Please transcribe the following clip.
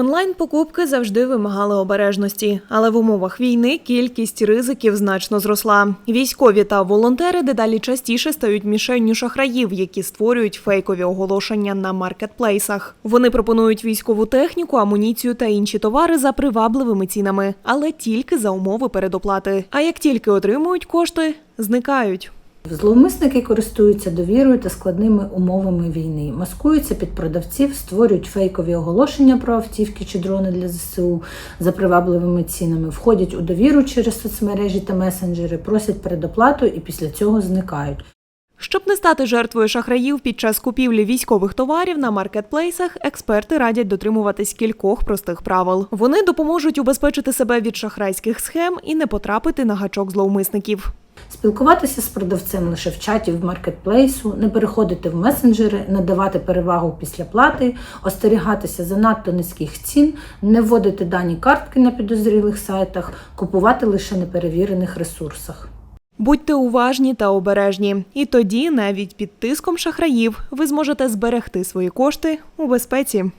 Онлайн-покупки завжди вимагали обережності, але в умовах війни кількість ризиків значно зросла. Військові та волонтери дедалі частіше стають мішенню шахраїв, які створюють фейкові оголошення на маркетплейсах. Вони пропонують військову техніку, амуніцію та інші товари за привабливими цінами, але тільки за умови передоплати. А як тільки отримують кошти, зникають. Зловмисники користуються довірою та складними умовами війни, маскуються під продавців, створюють фейкові оголошення про автівки чи дрони для ЗСУ за привабливими цінами, входять у довіру через соцмережі та месенджери, просять передоплату і після цього зникають. Щоб не стати жертвою шахраїв під час купівлі військових товарів на маркетплейсах, експерти радять дотримуватись кількох простих правил. Вони допоможуть убезпечити себе від шахрайських схем і не потрапити на гачок зловмисників. Спілкуватися з продавцем лише в чаті в маркетплейсу, не переходити в месенджери, надавати перевагу після плати, остерігатися занадто низьких цін, не вводити дані картки на підозрілих сайтах, купувати лише на перевірених ресурсах. Будьте уважні та обережні, і тоді, навіть під тиском шахраїв, ви зможете зберегти свої кошти у безпеці.